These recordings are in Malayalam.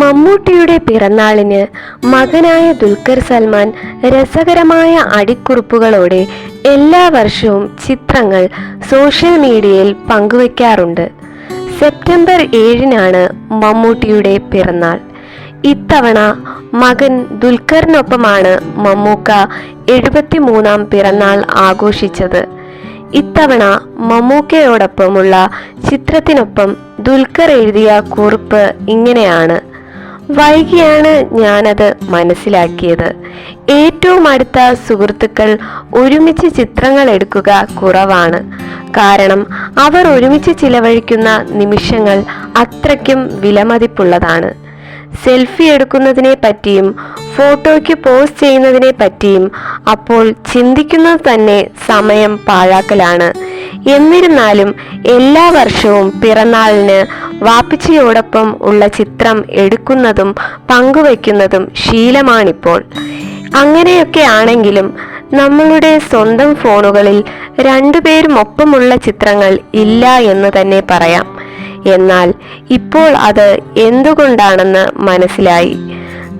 മമ്മൂട്ടിയുടെ പിറന്നാളിന് മകനായ ദുൽഖർ സൽമാൻ രസകരമായ അടിക്കുറിപ്പുകളോടെ എല്ലാ വർഷവും ചിത്രങ്ങൾ സോഷ്യൽ മീഡിയയിൽ പങ്കുവയ്ക്കാറുണ്ട് സെപ്റ്റംബർ ഏഴിനാണ് മമ്മൂട്ടിയുടെ പിറന്നാൾ. ഇത്തവണ മകൻ ദുൽഖറിനൊപ്പമാണ് മമ്മൂക്ക എഴുപത്തിമൂന്നാം പിറന്നാൾ ആഘോഷിച്ചത്. ഇത്തവണ മമ്മൂക്കയോടൊപ്പമുള്ള ചിത്രത്തിനൊപ്പം ദുൽഖർ എഴുതിയ കുറിപ്പ് ഇങ്ങനെയാണ്. വൈകിയാണ് ഞാനത് മനസ്സിലാക്കിയത്. ഏറ്റവും അടുത്ത സുഹൃത്തുക്കൾ ഒരുമിച്ച് ചിത്രങ്ങൾ എടുക്കുക കുറവാണ്. കാരണം അവർ ഒരുമിച്ച് ചിലവഴിക്കുന്ന നിമിഷങ്ങൾ അത്രയ്ക്കും വിലമതിപ്പുള്ളതാണ്. സെൽഫി എടുക്കുന്നതിനെ പറ്റിയും ഫോട്ടോയ്ക്ക് പോസ്റ്റ് ചെയ്യുന്നതിനെ പറ്റിയും അപ്പോൾ ചിന്തിക്കുന്നത് തന്നെ സമയം പാഴാക്കലാണ്. എന്നിരുന്നാലും എല്ലാ വർഷവും പിറന്നാളിന് വാപ്പിച്ചയോടൊപ്പം ഉള്ള ചിത്രം എടുക്കുന്നതും പങ്കുവയ്ക്കുന്നതും ശീലമാണിപ്പോൾ. അങ്ങനെയൊക്കെ ആണെങ്കിലും നമ്മളുടെ സ്വന്തം ഫോണുകളിൽ രണ്ടുപേരും ഒപ്പമുള്ള ചിത്രങ്ങൾ ഇല്ല എന്ന് തന്നെ പറയാം. എന്നാൽ ഇപ്പോൾ അത് എന്തുകൊണ്ടാണെന്ന് മനസ്സിലായി.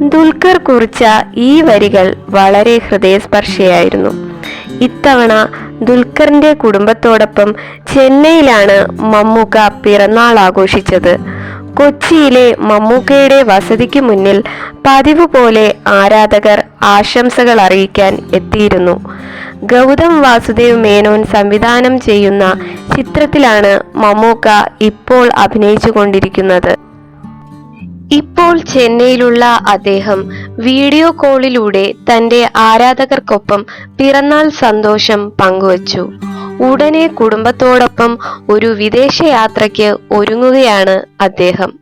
ദുൽഖർ കുറിച്ച ഈ വരികൾ വളരെ ഹൃദയസ്പർശിയായിരുന്നു. ഇത്തവണ ദുൽഖറിന്റെ കുടുംബത്തോടൊപ്പം ചെന്നൈയിലാണ് മമ്മൂക്ക പിറന്നാൾ ആഘോഷിച്ചത്. കൊച്ചിയിലെ മമ്മൂക്കയുടെ വസതിക്ക് മുന്നിൽ പതിവ് പോലെ ആരാധകർ ആശംസകൾ അറിയിക്കാൻ എത്തിയിരുന്നു. ഗൗതം വാസുദേവ് മേനോൻ സംവിധാനം ചെയ്യുന്ന ചിത്രത്തിലാണ് മമ്മൂക്ക ഇപ്പോൾ അഭിനയിച്ചു കൊണ്ടിരിക്കുന്നത് ഇപ്പോൾ ചെന്നൈയിലുള്ള അദ്ദേഹം വീഡിയോ കോളിലൂടെ തന്റെ ആരാധകർക്കൊപ്പം പിറന്നാൾ സന്തോഷം പങ്കുവച്ചു. ഉടനെ കുടുംബത്തോടൊപ്പം ഒരു വിദേശയാത്രയ്ക്ക് ഒരുങ്ങുകയാണ് അദ്ദേഹം.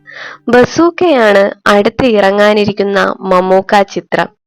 ബസൂക്കയാണ് അടുത്ത് ഇറങ്ങാനിരിക്കുന്ന മമ്മൂക്ക ചിത്രം.